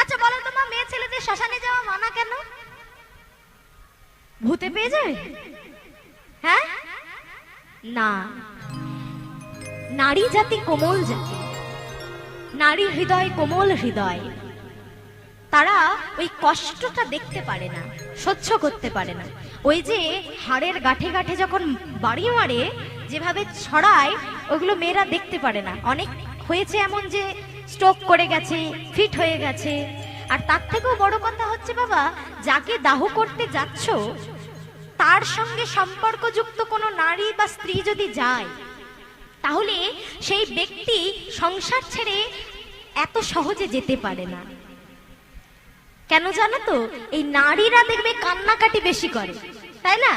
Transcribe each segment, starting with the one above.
আচ্ছা বলো তো মা, মেয়ে ছেলেদের শ্মশানে যাওয়া মানা কেন? ভূতে পেয়ে যায়? হ্যাঁ? না। নারী জাতি কোমল জাতি। নারী হৃদয় কোমল হৃদয়। তারা ওই কষ্টটা দেখতে পারে না, সহ্য করতে পারে না। ওই যে হাড়ের গাঁঠে গাঁঠে যখন বাড়ি মারে, যেভাবে ছড়ায়, ওগুলো মেয়েরা দেখতে পারে না। অনেক হয়েছে এমন যে স্ট্রোক করে গেছে ফিট হয়ে গেছে। আর তার থেকেও বড় কথা হচ্ছে বাবা, যাকে দাহ করতে যাচ্ছ, তার সঙ্গে সম্পর্কযুক্ত কোনো নারী বা স্ত্রী যদি যায়, তাহলে সেই ব্যক্তি সংসার ছেড়ে এত সহজে যেতে পারে না। কেন জানো তো, এই নারীরা দেখবে কান্নাকাটি বেশি করে, তাই না?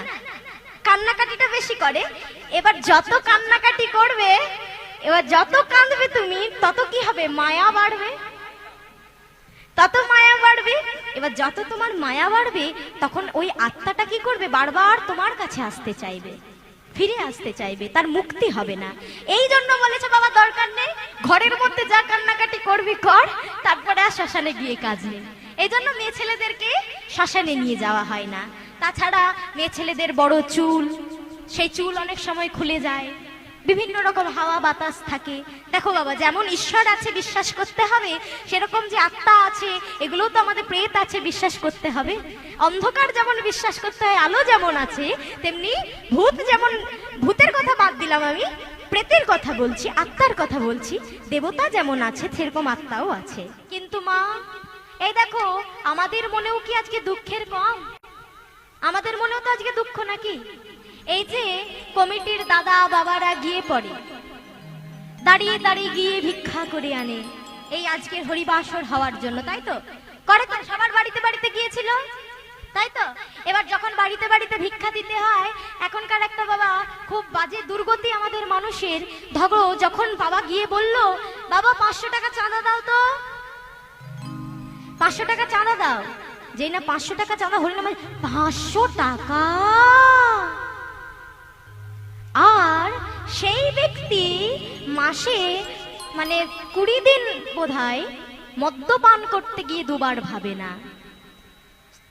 কান্নাকাটিটা বেশি করে। এবার যত কান্নাকাটি করবে এবার যত কাঁদবে তুমি, তত কি হবে? মায়া বাড়বে। তত মায়া বাড়বে। এবার যত তোমার মায়া বাড়বে, তখন ওই আত্মাটা কি করবে? বারবার তোমার কাছে আসতে চাইবে। ফিরে আসতে চাইবে। তার মুক্তি হবে না। এই জন্য বলেছে, বাবা, দরকার নেই। ঘরের মধ্যে যা কান্নাকাটি করবি, কর। তারপরে আর শ্মশানে গিয়ে কাজ নেই। এই জন্য মেয়ে ছেলেদেরকে শ্মশানে নিয়ে যাওয়া হয় না। তাছাড়া মেয়ে ছেলেদের বড় চুল, সেই চুল অনেক সময় খুলে যায়। বিভিন্ন রকম হাওয়া বাতাস থাকে। দেখো বাবা, যেমন ঈশ্বর আছে, বিশ্বাস করতে হবে, সেরকম যে আত্মা আছে এগুলো তো আমাদের প্রেত আছে, বিশ্বাস করতে হবে। অন্ধকার যেমন বিশ্বাস করতে হয়, আলো যেমন আছে, তেমনি ভূত যেমন, ভূতের কথা বাদ দিলাম আমি, প্রেতের কথা বলছি, আত্মার কথা বলছি, দেবতা যেমন আছে, সেরকম আত্মাও আছে। কিন্তু মা, এই দেখো, আমাদের মনেও কি আজকে দুঃখের কম? আমাদের মনেও তো আজকে দুঃখ নাকি? এই যে কমিটির দাদা বাবারা গিয়ে পড়ে। দাঁড়িয়ে দাঁড়িয়ে গিয়ে ভিক্ষা করে আনে। এই আজকের হরিবাসর হওয়ার জন্য, তাই তো? করে তো, সবার বাড়িতে বাড়িতে গিয়েছিল। তাই তো? এবার যখন বাড়িতে বাড়িতে ভিক্ষা দিতে হয়, এখনকার একটা বাবা খুব বাজে দুর্গতি আমাদের মানুষের। ধরো যখন বাবা গিয়ে বলল, বাবা, পাঁচশো টাকা চাঁদা দাও তো। পাঁচশো টাকা চাঁদা দাও। যেই না পাঁচশো টাকা চাঁদা হল না পাঁচশো টাকা। আর সেই ব্যক্তি মাসে মানে কুড়ি দিন বোধহয় মদ্যপান করতে গিয়ে দুবার ভাবে না।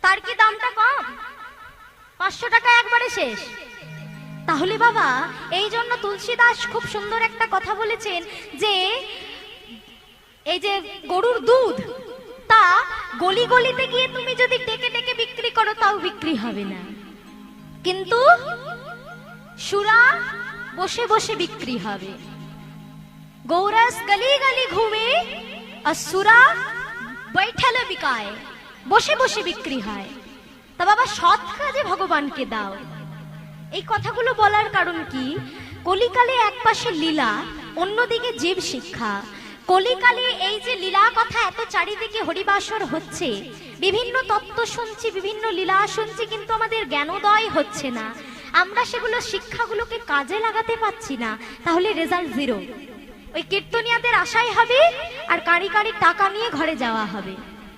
তার কি দামটা কম? পাঁচশো টাকা একবারে শেষ। তাহলে বাবা, এই জন্য তুলসী দাস খুব সুন্দর একটা কথা বলেছেন যে, এই যে গরুর দুধ, তা গলি গলিতে গিয়ে তুমি যদি ডেকে ডেকে বিক্রি করো, তাও বিক্রি হবে না। কিন্তু সুরা বসে বসে বিক্রি হবে। গৌরস গলি গলি ঘুমে আর সুরা বৈঠালে বিকায়, বসে বসে বিক্রি হয়। তা বাবা, সৎ কাজে ভগবানকে দাও। এই কথাগুলো বলার কারণ কি? কলিকালে এক পাশে লীলা, অন্যদিকে জীব শিক্ষা। কলিকালে এই যে লীলা কথা এত চারিদিকে হরিবাসর হচ্ছে, বিভিন্ন তত্ত্ব শুনছি, বিভিন্ন লীলা শুনছি, কিন্তু আমাদের জ্ঞানোদয় হচ্ছে না। আমরা সেগুলো শিক্ষাগুলোকে কাজে লাগাতে পাচ্ছি না। তাহলে রেজাল্ট জিরো ওই কীর্তনিয়াদের আশাই হবে আর কারি কারি টাকা নিয়ে ঘরে যাওয়া হবে।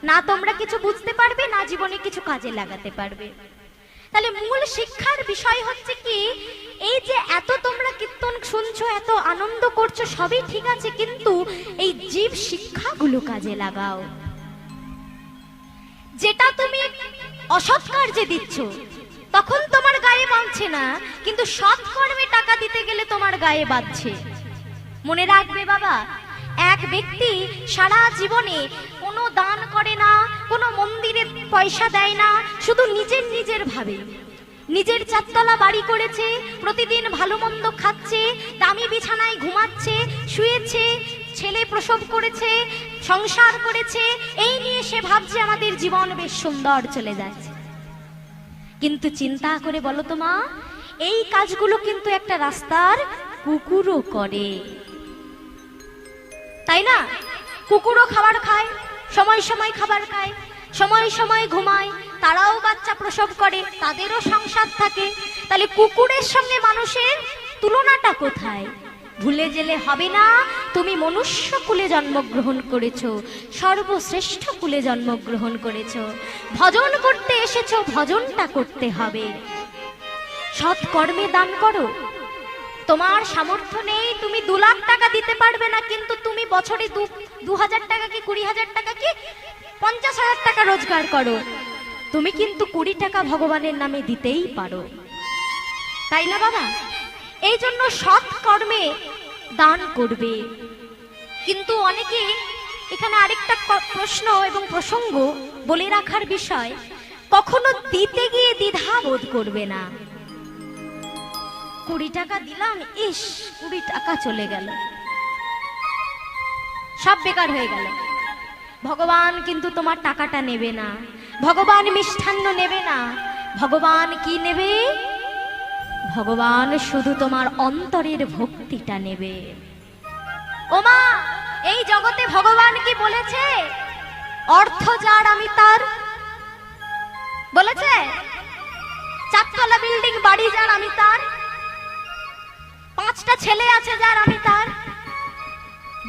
না তোমরা কিছু বুঝতে পারবে, না জীবনে কিছু কাজে লাগাতে পারবে। তাহলে মূল শিক্ষার বিষয় হচ্ছে কি, এই যে এত তোমরা কীর্তন শুনছো, এত আনন্দ করছ, সবই ঠিক আছে, কিন্তু এই জীব শিক্ষাগুলো কাজে লাগাও। যেটা তুমি অসৎ কার্যে দিচ্ছ তখন তোমার গায়ে বাঁধছে না, কিন্তু সৎ কর্মে টাকা দিতে গেলে তোমার গায়ে বাঁধছে। মনে রাখবে বাবা, এক ব্যক্তি সারা জীবনে কোনো দান করে না, কোনো মন্দিরে পয়সা দেয় না, শুধু নিজের নিজের ভাবে। নিজের চারতলা বাড়ি করেছে, প্রতিদিন ভালো মন্দ খাচ্ছে, দামি বিছানায় ঘুমাচ্ছে, শুয়েছে, ছেলে প্রসব করেছে, সংসার করেছে, এই নিয়ে সে ভাবছে আমাদের জীবন বেশ সুন্দর চলে যাচ্ছে। কিন্তু চিন্তা করে বলো তো মা, এই কাজগুলো কিন্তু একটা রাস্তার কুকুরও করে। তাই না? কুকুরও খাবার খায়, সময় সময় খাবার খায়, সময় সময় ঘুমায়, তারাও বাচ্চা প্রসব করে, তাদেরও সংসার থাকে। তাহলে কুকুরের সঙ্গে মানুষের তুলনাটা কোথায়? ভুলে গেলে হবে না। তুমি মনুষ্য কুলে জন্মগ্রহণ করেছ, সর্বশ্রেষ্ঠ কুলে জন্মগ্রহণ করেছ। ভজন করতে এসেছ, ভজনটা করতে হবে। সৎ কর্মে দান করো। তোমার সামর্থ্য নেই, তুমি দু লাখ টাকা দিতে পারবে না, কিন্তু তুমি বছরে দু হাজার টাকা কি, কুড়ি হাজার টাকা কি, পঞ্চাশ হাজার টাকা রোজগার করো। তুমি কিন্তু কুড়ি টাকা ভগবানের নামে দিতেই পারো। তাই না বাবা? এই জন্য সৎ কর্মে দান করবে। কিন্তু অনেকে এখানে আরেকটা প্রশ্ন এবং প্রসঙ্গ বলে রাখার বিষয়, কখনো দিতে গিয়ে দ্বিধা বোধ করবে না। কুড়ি টাকা দিলাম, ইস, কুড়ি টাকা চলে গেল। সব বেকার হয়ে গেল। ভগবান কিন্তু তোমার টাকাটা নেবে না। ভগবান মিষ্টান্ন নেবে না। ভগবান কি নেবে? ভগবান শুধু তোমার অন্তরের ভক্তিটা নেবে। ওমা, এই জগতে ভগবান কি বলেছে? অর্থ যার আমি তার। বলেছে? চারতলা বিল্ডিং, বাড়ি যার আমি তার। পাঁচটা ছেলে আছে যার আমি তার।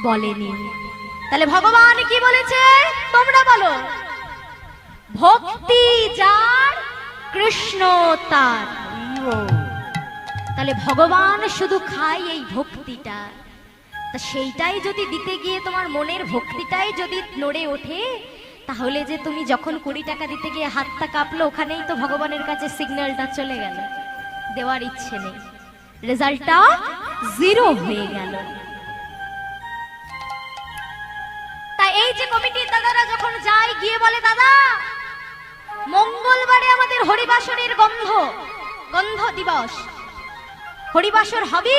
বলেনি। তাহলে ভগবান কি বলেছে? তোমরা বলো। ভক্তি যার, কৃষ্ণ তার। তাহলে ভগবান শুধু খায় এই ভক্তিটা। তা সেইটাই যদি দিতে গিয়ে তোমার মনের ভক্তিটাই যদি নড়ে ওঠে, তাহলে যে তুমি যখন কুড়ি টাকা দিতে গিয়ে হাতটা কাঁপলো, ওখানেই তো ভগবানের কাছে সিগন্যালটা চলে গেল। দেওয়ার ইচ্ছে নেই। রেজাল্টটা জিরো হয়ে গেল। এই যে কমিটির দাদারা যখন যায়, গিয়ে বলে, দাদা, মঙ্গলবারে আমাদের হরিবাসনের গন্ধ গন্ধ দিবস। হরিবাসর হবে,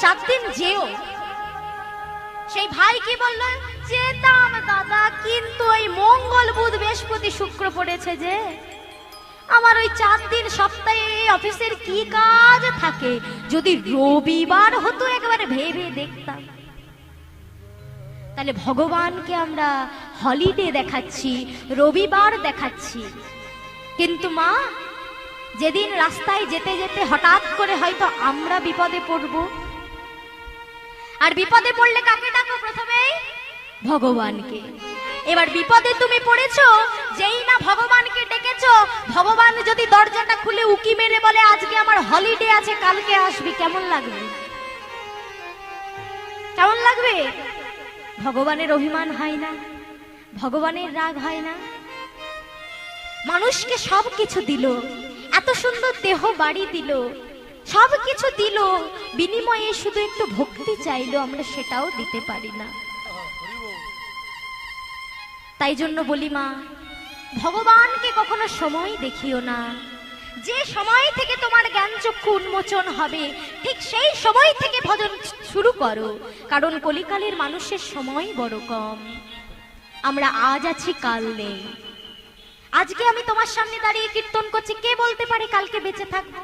চার দিন যেও। সেই ভাই কি বলল, যেতাম দাদা, কিন্তু ওই মঙ্গল বুধ বৃহস্পতি শুক্র পড়েছে যে। আমার ওই চার দিন সপ্তাহে অফিসের কি কাজ থাকে, যদি রবিবার হতো একবারে ভেবে দেখতাম। তাহলে ভগবানকে আমরা হলিডে দেখাচ্ছি, রবিবার দেখাচ্ছি। কিন্তু মা যেদিন রাস্তায় যেতে যেতে হঠাৎ করে হয়তো আমরা বিপদে পড়ব। আর বিপদে পড়লে কাকে ডাকো প্রথমেই? ভগবানকে। এবার বিপদে তুমি পড়েছো, যেই না ভগবানকে ডেকেছো, ভগবান যদি দরজাটা খুলে উকি মেরে বলে, আজকে আমার হলিডে আছে, কালকে আসবি। কেমন লাগবে? কেমন লাগবে? ভগবানের অভিমান হয় না, ভগবানের রাগ হয় না। মানুষকে সব কিছু দিল। এত সুন্দর দেহ বাড়ি দিল সব কিছু দিল, বিনিময়ে শুধু একটু ভক্তি চাইলো, আমরা সেটাও দিতে পারি না। তাই জন্য বলি মা, ভগবানকে কখনো সময় দেখিও না। যে সময় থেকে তোমার জ্ঞান চক্ষু উন্মোচন হবে, ঠিক সেই সময় থেকে ভজন শুরু করো, কারণ কলিকালের মানুষের সময় বড় কম। আমরা আজ আছি কাল নেই। আজকে আমি তোমার সামনে দাঁড়িয়ে কীর্তন করছি। কে বলতে পারে কালকে বেঁচে থাকব?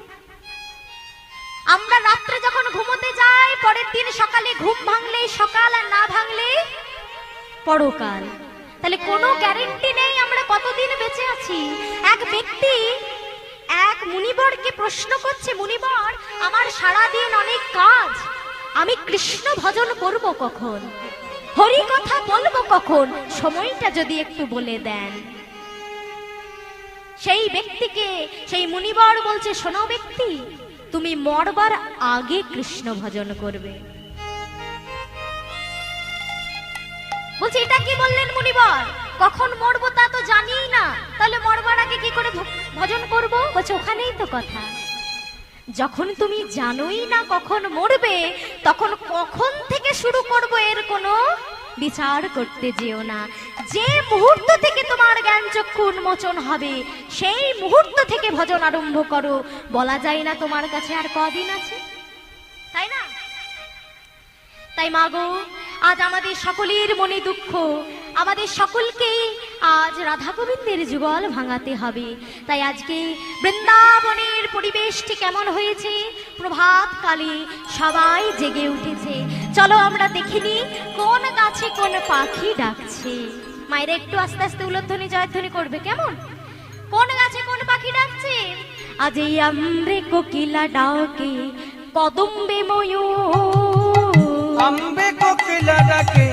আমরা রাত্রে যখন ঘুমোতে যাই, পরের দিন সকালে ঘুম ভাঙলে, সকাল আর না ভাঙলে পরকাল। তাহলে কোনো গ্যারেন্টি নেই আমরা কতদিন বেঁচে আছি? এক ব্যক্তি, এক মুনিবরকে প্রশ্ন করছে, মুনিবর, আমার সারা দিন অনেক কাজ। আমি কৃষ্ণ ভজন করব কখন? হরি কথা বলব কখন? সময়টা যদি একটু বলে দেন। সেই ব্যক্তিকে, সেই মুনিবর বলছে, শোনো ব্যক্তি, তুমি মরবার আগে কৃষ্ণ ভজন করবে। বলছে, এটা কি বললেন মুনিবর? কখন মরবো তা তো জানিই না। তাহলে মরবার আগে কি করে ভজন করব? বলছে, ওখানেই তো কথা। যখন তুমি জানোই না কখন মরবে, তখন কখন থেকে শুরু করব এর কোনো বিচার করতে যেও না। যে মুহূর্ত থেকে তোমার জ্ঞান চক্ষু উন্মোচন হবে, সেই মুহূর্ত থেকে ভজন আরম্ভ করো। বলা যায় না তোমার কাছে আর কদিন আছে? তাই না? তাই মাগো আজ আমাদের সকলের মনে দুঃখ। আমাদের সকলকেই আজ রাধা গোবিন্দের যুগল ভাঙাতে হবে। তাই আজকে বৃন্দাবনের পরিবেশটি কেমন হয়েছে? প্রভাত কালে সবাই জেগে উঠেছে। চলো আমরা দেখিনি কোন গাছে কোন পাখি ডাকছে। মায়েরা একটু আস্তে আস্তে উলোধ্বনি জয়ধ্বনি করবে কেমন? কোন গাছে কোন পাখি ডাকছে? আজ এই আমরে কোকিলা ডাকে কদম্বে ময়ূর। আম্বে কোকিলা ডাকে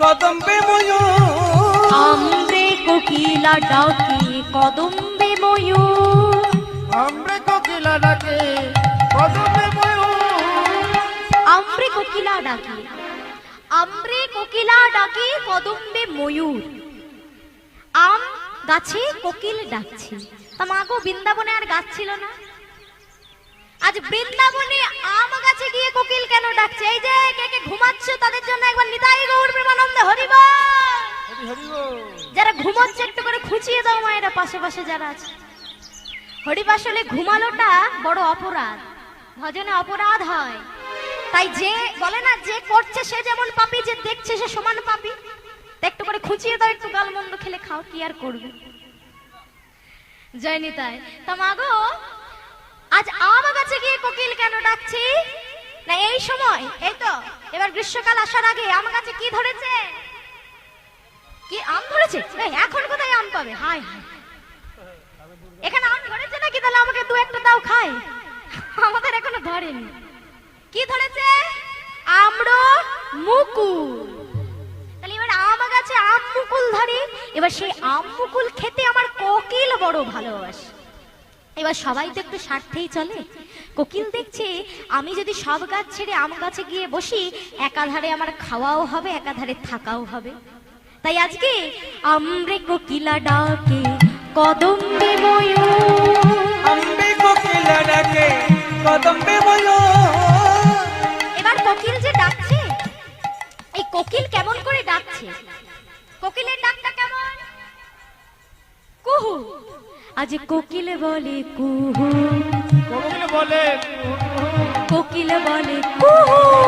কদম্বে ময়ূর। আমরে কোকিলা ডাকে কদম্বে ময়ূর। আম্বে কোকিলা ডাকে কদম্বে ময়ূর। আমরে কোকিলা ডাকে। আমরে কোকিলা ডাকে কদম্বে ময়ূর। আম গাছে কোকিল ডাকছে। তা মা গো বৃন্দাবনে আর গাছ ছিল না। আজ বৃন্দাবনে আম গাছে গিয়ে কোকিল কেন ডাকছে? এই যে কে কে ঘুমাচ্ছে তাদের জন্য একবার নিতাই গৌর প্রেমানন্দ হরিবা হরি হরি বল। যারা ঘুমাচ্ছে একটু করে খুঁচিয়ে দাও মায়েরা পাশে পাশে যারা আছে। হরিবাসলে ঘুমালোটা বড় অপরাধ। ভজনে অপরাধ হয়। তাই যে বলে না, যে করছে সে যেমন পাপি, যে দেখছে সে সমান পাপি। একটু করে খুঁচিয়ে দাও, একটু গালমন্দ খেলে খাও, কি আর করবে? জয় নিতাই তা মাগো আজ আম গাছে গিয়ে কোকিল কেন ডাকছি? না, এই সময়, এই তো, এবার গ্রীষ্মকাল আসার আগে আম গাছে কি ধরেছে? কি আম ধরেছে? এখন কোথায় আম পাবে? হাই এখানে আম ধরেছে নাকি? তাহলে আমাকে দু একটা দাও, খাই। আমাদের এখনও ধরেনি। কি ধরেছে? আমড়ো মুকুল। তাহলে এবার আম গাছে আম মুকুল ধরে। এবার সেই আম মুকুল খেতে আমার কোকিল বড় ভালোবাসে। এবার সবাই তো একটু স্বার্থেই চলে। কোকিল দেখছে, আমি যদি সব গাছ ছেড়ে আম গাছে গিয়ে বসি, একাধারে আমার খাওয়াও হবে, একাধারে থাকাও হবে। তাই আজকে আমরে কোকিলা ডাকে, কদম্বে ময়ূর। আম্বে কোকিলা ডাকে, কদম্বে ময়ূর। কোকিল কেমন করে ডাকছে? কোকিলের ডাকটা কেমন? কুহু। আজ কোকিল বলে কুহু। কোকিল বলে কোকিল বলে কুহু।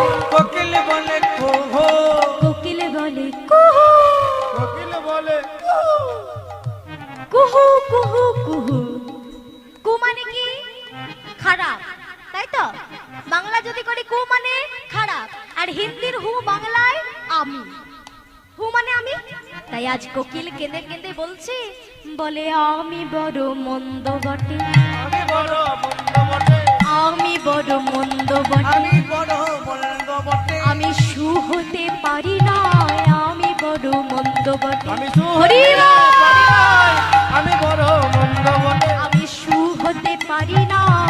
তাই আজ কোকিল কেঁদে কেঁদে বলছে বলে আমি বড় মন্দ বটে। আমি বড় বন্ধ বটে। আমি বড় মন্দ বটে। আমি বড় বন্ধ বটে। আমি সু হতে পারি না আমি বড় মন্দ বটে। আমি হরি বল! আমি বড় মন্দ বটে। আমি সু হতে পারি না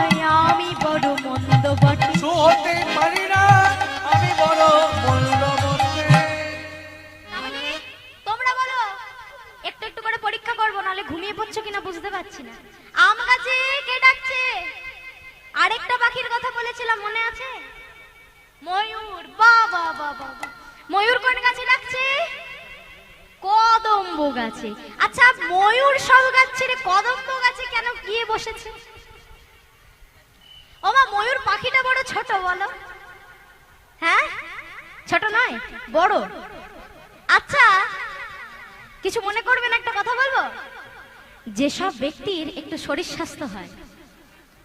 যেসব ব্যক্তির একটু শরীর স্বাস্থ্য হয়,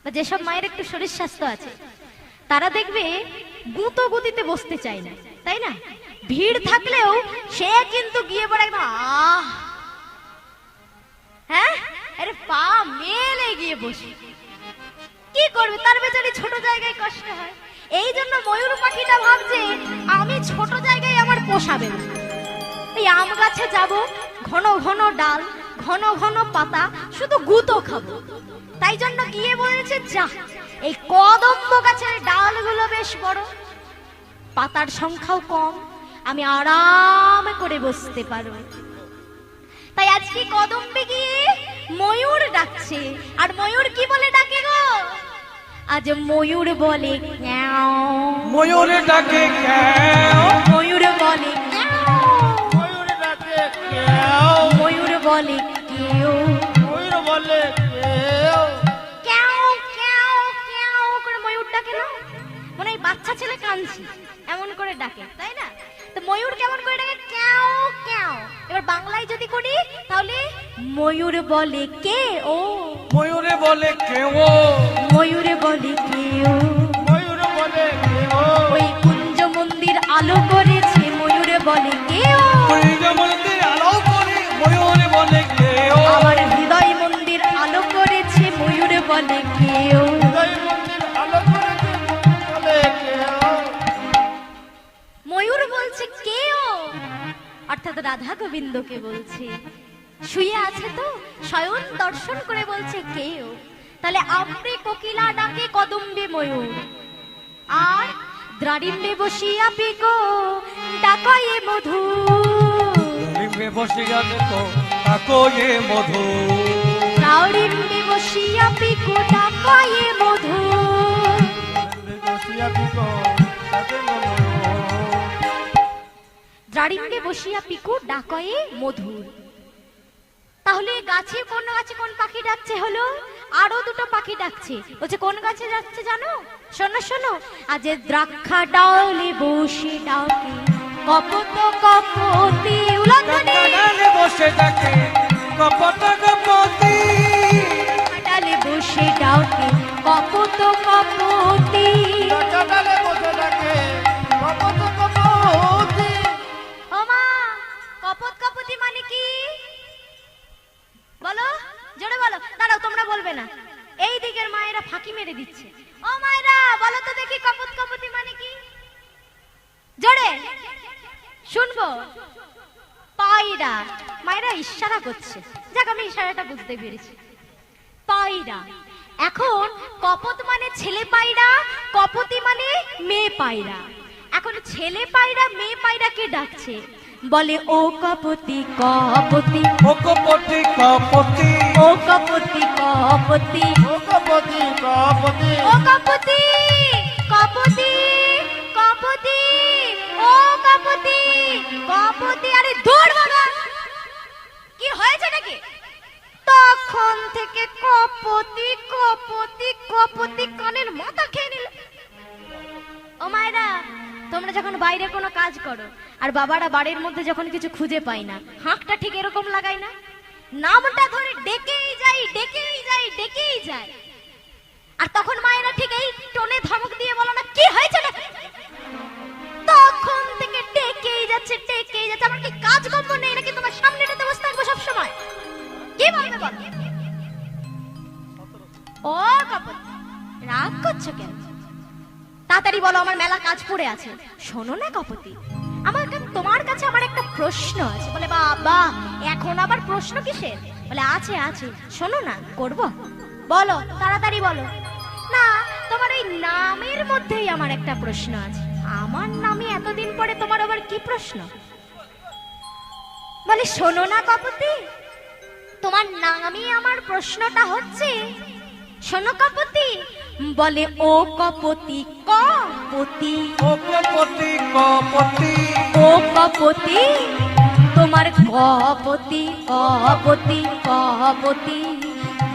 বা যেসব মায়ের একটু শরীর স্বাস্থ্য আছে, তারা দেখবে গুঁতো গুতিতে বসতে চায় না, তাই না? ভিড় থাকলেও সে কিন্তু গিয়ে পড়ে একদম আহ! হ্যাঁ? আরে পা মেলে গিয়ে বসে। কি করবে? তার বেচারি ছোট জায়গায় কষ্ট হয়। এই জন্য ময়ূর পাখিটা ভাবছে, আমি ছোট জায়গায় আমার পোষাবে না। এই আম গাছে যাব, ঘন ঘন ডাল ঘন ঘন পাতা শুধু গুতো খাব। তাই জন্য গিয়ে বলেছে যা এই কদম্ব গাছের ডালগুলো বেশ বড়। পাতার সংখ্যাও কম আমি আরাম করে বসতে পারব। তাই আজকে কদম্বে গিয়ে ময়ূর ডাকছে। আর ময়ূর কি বলে ডাকে গো? আজ ময়ূর বলে ময়ূরে ডাকে ময়ূর বলে ময়ূর ডাকে বলে কেউ। ময়ূর বলে কেউ। ক্যাও করে ময়ূর ডাকে না? মনে হয় বাচ্চা ছেলে কাঁদছে এমন করে ডাকে তাই না? তো ময়ূর কেমন করে ডাকে? ক্যাও ক্যাও এবার বাংলায় যদি করি তাহলে ময়ূর বলে কে ও ময়ূরে বলে কেউ। ময়ূর বলে কেউ। ময়ূর বলে কেউ। ওই কুঞ্জ মন্দির আলো করেছে ময়ূর বলে কেউ। সূর্য রাধা গোবিন্দকে বলছে শুয়ে আছে তো? স্বয়ং দর্শন করে বলছে কেউ। তাহলে আমরে কোকিলা ডাকে কদম্বে ময়ূর। আর দ্রাড়িম্বে বসিয়া পিকো ডাকয়ে মধু লিম্বে বসে যাবে তো ডাকয়ে মধু রাউরিন্ডে বসিয়া পিকু ডাকয়ে দ্রাড়িন্ডে বসিয়া পিকু ডাকয়ে মধুর। তাহলে গাছে কোন গাছে কোন পাখি ডাকছে হলো? আরও দুটো পাখি ডাকছে। বলছে কোন গাছে যাচ্ছে জানো? শোনো শোনো। আজ দ্রাক্ষা ডালে বসে ডাকে। কপত কপতি ডালে বসে ডাকে। কপট কপতি। ডালে বসে ডাকে। কপত কপতি। ডালে বসে জোরে বলো, দাঁড়াও, তোমরা বলবে না। এই দিকের মায়েরা ফাঁকি মেরে দিচ্ছে। ও মায়েরা, বলো তো দেখি কপত কপতি মানে কি? জোরে, শুনব। পায়রা মায়েরা ইশারা করছে। যাক, আমি ইশারাটা বুঝতে পেরেছি। পায়রা এখন কপত মানে ছেলে পায়রা কপতি মানে মেয়ে পায়রা এখন ছেলে পায়রা মেয়ে পায়রাকে ডাকছে। বলে ও কপতি কপতি। ও কপটি কপতি। ও কপতি কপতি। ও কপতি কপতি। ও কপতি কপতি কপতি। ও কপতি কপতি। আরে দূর বাবা! কি হয়েছে নাকি? তখন থেকে কপতি কপতি কপতি কানের মাথা খেয়ে নিল। ও মায়েরা তোমরা যখন বাইরে কোনো কাজ করো, আর বাবারা বাড়ির মধ্যে যখন কিছু খুঁজে পায় না, হাঁকটা ঠিক এরকম লাগায় না? নামটা ধরে ডেকেই যাই ডেকেই যাই ডেকেই যায়। আর তখন মায়েরা ঠিক এই টোনে ধমক দিয়ে বলো না, কি হয়েছে তখন থেকে ডেকেই যাচ্ছে ডেকেই যাচ্ছে। আমার কি কাজ কম্প নেই নাকি তোমার সামনে রেতে বসে থাকব সবসময়? কি বলবে বল? ও কাপড় রাগ করছ কেন? তাড়াতাড়ি বলো, আমার মেলা কাজ পড়ে আছে। শোনো না কপতি, আমার কাছে, তোমার কাছে আমার একটা প্রশ্ন আছে। বলে, বাবা, এখন আবার প্রশ্ন কিসের? বলে, আছে আছে, শোনো না, করব। বলো, তাড়াতাড়ি বলো। না, তোমার এই নামের মধ্যেই আমার একটা প্রশ্ন আছে। আমার নামে এতদিন পরে তোমার আবার কি প্রশ্ন? বলে, শোনো না কপতি, তোমার নামই আমার প্রশ্নটা হচ্ছে, শোনো কপতি বলে ও কপতি কপতি। ও কপতি কপতি। ও কপতি তোমার কপতি কপতি কপতি।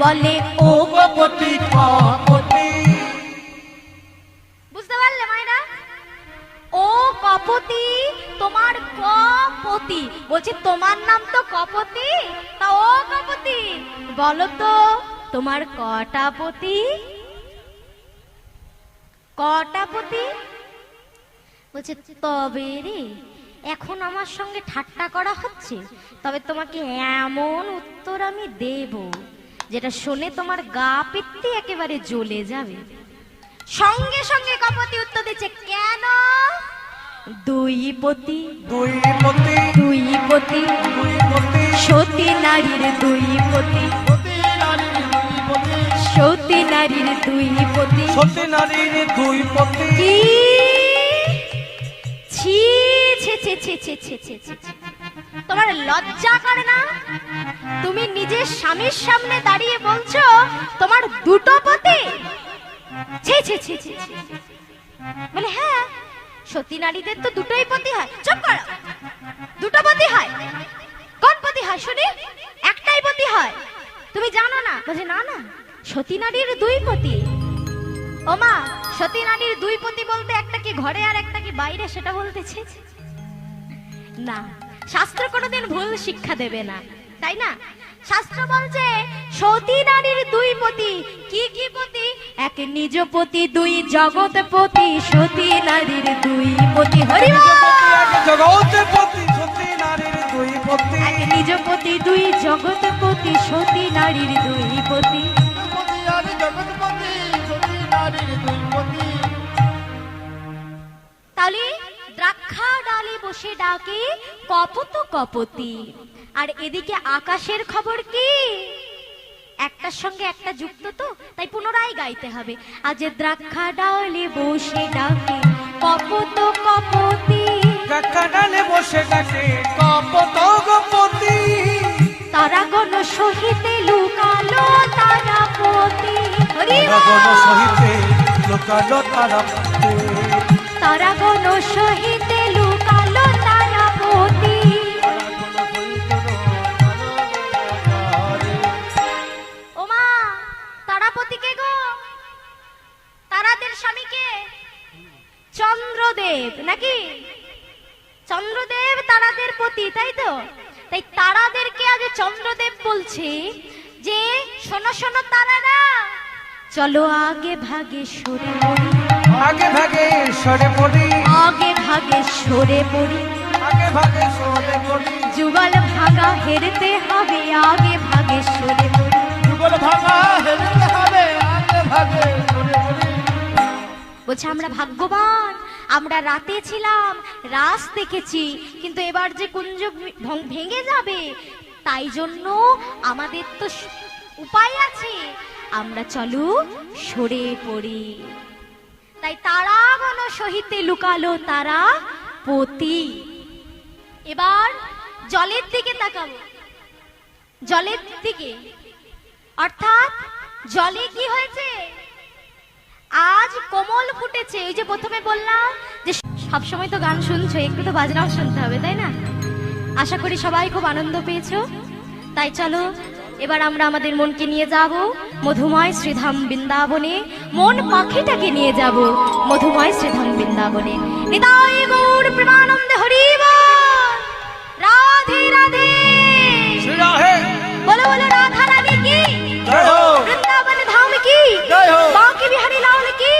বলে ও কপতি কপতি। বুঝতে পারলে মায়েরা? ও কপতি তোমার কপতি। বলছি তোমার নাম তো কপতি? তা ও কপতি বলো তো তোমার কটা পতি? কটা পতি? বলছে তবে রে এখন আমার সঙ্গে ঠাট্টা করা হচ্ছে। তবে তোমাকে এমন উত্তর আমি দেব যেটা শুনে তোমার গা পিত্তি একেবারে জ্বলে যাবে। সঙ্গে সঙ্গে কপতি উত্তর দিচ্ছে কেন? দুই পতি দুই পতি দুই পতি দুই পতি সতী নারীর দুই পতি সতী নারীর দুই পতি সতী নারীর দুই পতি কি ছি ছি ছি ছি ছি ছি ছি ছি। তোমার লজ্জা করে না তুমি নিজের স্বামীর সামনে দাঁড়িয়ে বলছো তোমার দুটো পতি ছি ছি ছি ছি ছি। বলে হ্যাঁ সতী নারীদের তো দুটোই পতি হয় চুপ করো দুটো পতি হয় কোন পতি হয় শুনি একটাই পতি হয় তুমি জানো না বলছে না না সতী নারীর দুই পতি। ও মা সতী নারীর দুই পতি বলতে একটা কি ঘরে আর একটা কি বাইরে সেটা বলতেছে? না শাস্ত্র কোনোদিন ভুল শিক্ষা দেবে না তাই না? শাস্ত্র বলছে সতী নারীর দুই পতি কি কি পতি? এক নিজ পতি দুই জগৎ পতি সতী নারীর দুই পতি। হরি নিজ পতি সতী নারীর দুই পতি। এক নিজ পতি দুই জগৎ পতি সতী নারীর দুই পতি। নারীর দ্রাক্ষা ডালে বসে ডাকে কপত কপতি। আর এদিকে আকাশের খবর কি? একটার সঙ্গে একটা যুক্ত তো, তাই পুনরায় গাইতে হবে। আজ দ্রাক্ষা ডালে বসে ডাকে কপত বল। সহিতে লোকালো তারা তারাগণ তারা গণ সহিতে চলো আগে ভাগে সরে পড়ি। আগে ভাগে সরে পড়ি। আগে ভাগে সরে পড়ি। আগে ভাগে সরে পড়ি। যুগল ভাঙা হেরতে হবে আগে ভাগে সরে পড়ি। যুগল ভাঙা হেলতে হবে আগে ভাগে সরে পড়ি। বলছে আমরা ভাগ্যবান আমরা রাতে ছিলাম রাস দেখেছি কিন্তু এবার যে কুঞ্জ ভেঙে যাবে তাই জন্য আমাদের তো উপায় আছে। আমরা চলো সরে পড়ি। তাই তারা গণ সহিতে লুকালো তারা পতি। এবার জলের দিকে তাকাবো। জলের দিকে। অর্থাৎ জলে কি হয়েছে? আজ কোমল ফুটেছে। ওই যে প্রথমে বললাম যে সবসময় তো গান শুনছো, একটু তো বাজনাও শুনতে হবে, তাই না? আশা করি সবাই খুব আনন্দ পেয়েছ। তাই চলো এবার আমরা আমাদের মনকে নিয়ে যাব মধুময় শ্রীধাম বৃন্দাবনে। মন পাখিটাকে নিয়ে যাব মধুময় শ্রীধাম বৃন্দাবনে। রাধা রানী কি? বৃন্দাবন ধাম কি? বাকি বিহারী লাল কি?